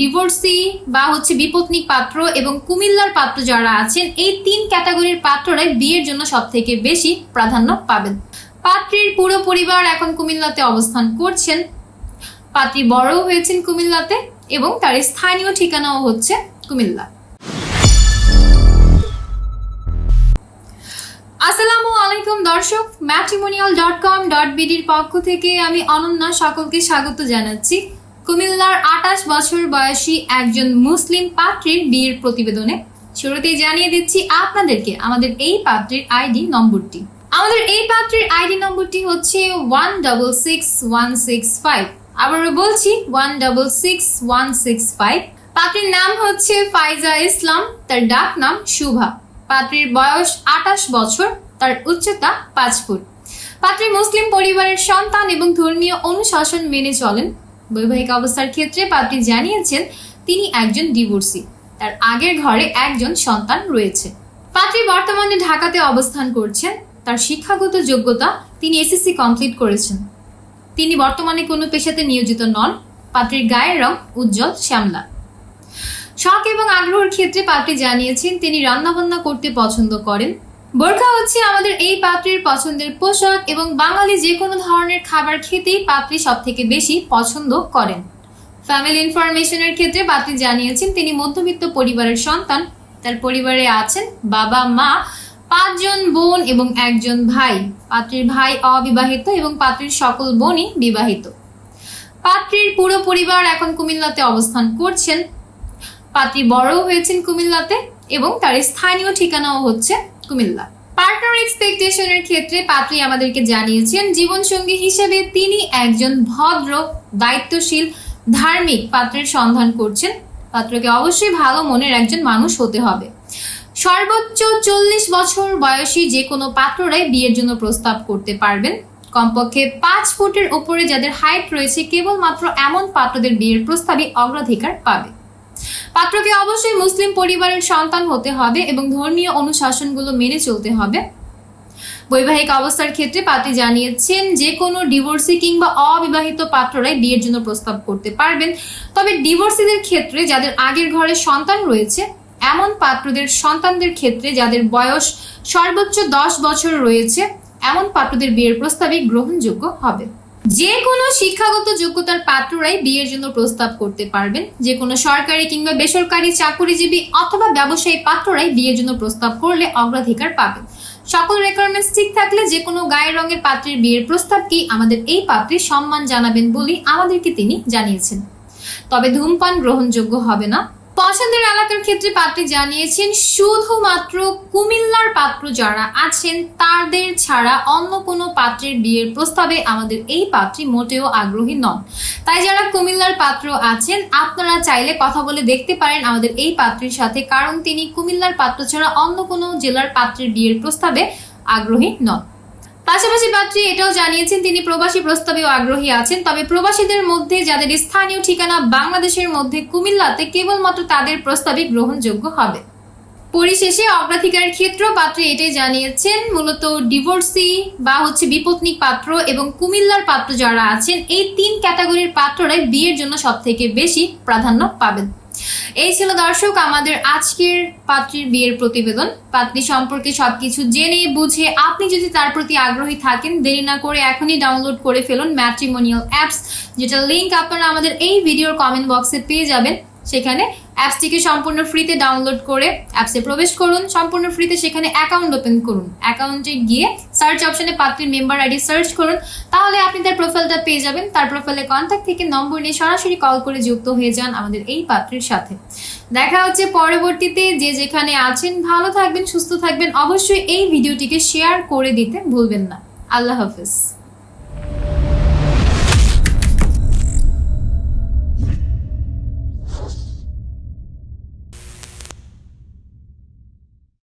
Divorcee বা হচ্ছে বিপত্নিক পাত্র এবং কুমিল্লার পাত্র যারা আছেন, এই তিন ক্যাটাগরির পাত্ররাই বিয়ের জন্য সব থেকে বেশি প্রাধান্য পাবেন। পাত্রীর পুরো পরিবার এখন কুমিল্লাতে অবস্থান করছেন। পাত্রী বড়ও হয়েছেন কুমিল্লাতে এবং তার স্থানীয় ঠিকানাও হচ্ছে কুমিল্লা। আসসালামু আলাইকুম দর্শক ম্যাট্রিমোনিয়াল ডট কম ডট বিডির পক্ষ থেকে আমি অনন্যা সকলকে স্বাগত জানাচ্ছি। কুমিল্লার আটাশ বছর বয়সী একজন মুসলিম পাত্রীর বিয়ের প্রতিবেদনে শুরুতেই জানিয়ে দিচ্ছি আপনাদেরকে আমাদের এই পাত্রীর আইডি নম্বরটি। আমাদের এই পাত্রীর আইডি নম্বরটি হচ্ছে one double six one six five আবারও বলছি one double six one six five পাত্রীর নাম হচ্ছে ফাইজা ইসলাম, তার ডাক নাম শুভা। পাত্রীর বয়স আটাশ বছর, তার উচ্চতা পাঁচ ফুট। পাত্রী মুসলিম পরিবারের সন্তান এবং ধর্মীয় অনুশাসন মেনে চলেন। বৈবাহিক অবস্থার ক্ষেত্রে পাত্রী জানিয়েছেন, তিনি একজন ডিভোর্সি। তার আগের ঘরে একজন সন্তান রয়েছে। পাত্রী বর্তমানে ঢাকাতে অবস্থান করছেন। তার শিক্ষাগত যোগ্যতা তিনি এসএসসি কমপ্লিট করেছেন। তিনি বর্তমানে কোনো পেশাতে নিয়োজিত নন। পাত্রীর গায়ের রং উজ্জ্বল, শ্যামলা। শখ এবং আগ্রহের ক্ষেত্রে পাত্রী জানিয়েছেন, তিনি রান্নাবান্না করতে পছন্দ করেন। বোরখা হচ্ছে আমাদের এই পাত্রীর পছন্দের পোশাক এবং বাঙালি যে কোনো ধরনের খাবার খেতেই পাত্রী সব থেকে বেশি পছন্দ করেন। ফ্যামিলি ইনফরমেশনের ক্ষেত্রে পাত্রী জানিয়েছেন তিনি মধ্যবিত্ত পরিবারের সন্তান। তার পরিবারে আছেন বাবা, মা, পাঁচজন বোন এবং একজন ভাই। পাত্রীর ভাই অবিবাহিত এবং পাত্রীর সকল বোনই বিবাহিত। পাত্রীর পুরো পরিবার এখন কুমিল্লাতে অবস্থান করছেন। পাত্রী বড়ও হয়েছেন কুমিল্লাতে এবং তার স্থানীয় ঠিকানাও হচ্ছে কুমিল্লা। পার্টনার এক্সপেকটেশনের ক্ষেত্রে পাত্রী আমাদেরকে জানিয়েছেন, জীবনসঙ্গী হিসেবে তিনি একজন ভদ্র, দায়িত্বশীল, ধার্মিক পাত্রের সন্ধান করছেন। পাত্রকে অবশ্যই ভালো মনের একজন মানুষ হতে হবে। সর্বোচ্চ চল্লিশ বছর বয়সী যে কোনো পাত্ররাই বিয়ের জন্য প্রস্তাব করতে পারবেন। কমপক্ষে পাঁচ ফুটের উপরে যাদের হাইট রয়েছে, কেবলমাত্র এমন পাত্রদের বিয়ের প্রস্তাবই অগ্রাধিকার পাবে। পাত্রকে অবশ্যই মুসলিম পরিবারের সন্তান হতে হবে এবং ধর্মীয় অনুশাসনগুলো মেনে চলতে হবে। বৈবাহিক অবস্থার ক্ষেত্রে পাত্রী জানিয়েছেন, যে কোনো ডিভোর্সি কিংবা অবিবাহিত পাত্ররাই বিয়ের জন্য প্রস্তাব করতে পারবেন। তবে ডিভোর্সিদের ক্ষেত্রে যাদের আগের ঘরে সন্তান রয়েছে, এমন পাত্রদের সন্তানদের ক্ষেত্রে যাদের বয়স সর্বোচ্চ দশ বছর রয়েছে, এমন পাত্রদের বিয়ের প্রস্তাবই গ্রহণযোগ্য হবে। যে কোনো শিক্ষাগত যোগ্যতার পাত্ররাই বিয়ের জন্য প্রস্তাব করতে পারবেন। যে কোনো সরকারি কিংবা বেসরকারি চাকরিজীবী অথবা ব্যবসায়ী পাত্ররাই বিয়ের জন্য প্রস্তাব করলে অগ্রাধিকার পাবেন। সকল রেকোয়ারমেন্টস ঠিক থাকলে যে কোনো গায়ের রঙের পাত্রের বিয়ের প্রস্তাবকেই আমাদের এই পাত্রে সম্মান জানাবেন বলেই আমাদেরকে তিনি জানিয়েছেন। তবে ধূমপান গ্রহণযোগ্য হবে না। পছন্দের এলাকার ক্ষেত্রে পাত্রী জানিয়েছেন, শুধুমাত্র কুমিল্লার পাত্র যারা আছেন তাদের ছাড়া অন্য কোনো পাত্রের বিয়ের প্রস্তাবে আমাদের এই পাত্রী মোটেও আগ্রহী নন। তাই যারা কুমিল্লার পাত্র আছেন, আপনারা চাইলে কথা বলে দেখতে পারেন আমাদের এই পাত্রীর সাথে, কারণ তিনি কুমিল্লার পাত্র ছাড়া অন্য কোনো জেলার পাত্রের বিয়ের প্রস্তাবে আগ্রহী নন। পাশাপাশি পাত্রী এটাও জানিয়েছেন, তিনি প্রবাসী প্রস্তাবেও আগ্রহী আছেন, তবে প্রবাসীদের মধ্যে যাদের স্থানীয় ঠিকানা বাংলাদেশের মধ্যে কুমিল্লাতে কেবলমাত্র তাদের প্রস্তাবে গ্রহণযোগ্য হবে। পরিশেষে অগ্রাধিকারের ক্ষেত্র পাত্রী এটাই জানিয়েছেন, মূলত ডিভোর্সি বা হচ্ছে বিপত্নিক পাত্র এবং কুমিল্লার পাত্র যারা আছেন, এই তিন ক্যাটাগরির পাত্ররাই বিয়ের জন্য সব থেকে বেশি প্রাধান্য পাবেন। এই ছিল দর্শক আমাদের আজকের পাত্রীর বিয়ের প্রতিবেদন। পাত্রী সম্পর্কে সবকিছু জেনে, বুঝে, আপনি যদি তার প্রতি আগ্রহী থাকেন, দেরি না করে এখনই ডাউনলোড করে ফেলুন ম্যাট্রিমোনিয়াল অ্যাপস যেটা লিঙ্ক আপনারা আমাদের এই ভিডিওর কমেন্ট বক্সে পেয়ে যাবেন। সেখানে অ্যাপসটিকে সম্পূর্ণ ফ্রিতে ডাউনলোড করে অ্যাপসে প্রবেশ করুন। সম্পূর্ণ ফ্রিতে সেখানে অ্যাকাউন্ট ওপেন করুন। অ্যাকাউন্টে গিয়ে সার্চ অপশনে পাত্রীর মেম্বার আইডি সার্চ করুন। তাহলে আপনি তার প্রোফাইলটা পেয়ে যাবেন। তার প্রোফাইলে কন্ট্যাক্ট থেকে নম্বর নিয়ে সরাসরি কল করে যুক্ত হয়ে যান আমাদের এই পাত্রীর সাথে। দেখা হচ্ছে পরবর্তীতে। যে যেখানে আছেন, ভালো থাকবেন, সুস্থ থাকবেন। অবশ্যই এই ভিডিওটিকে শেয়ার করে দিতে ভুলবেন না। আল্লাহ হাফিজ।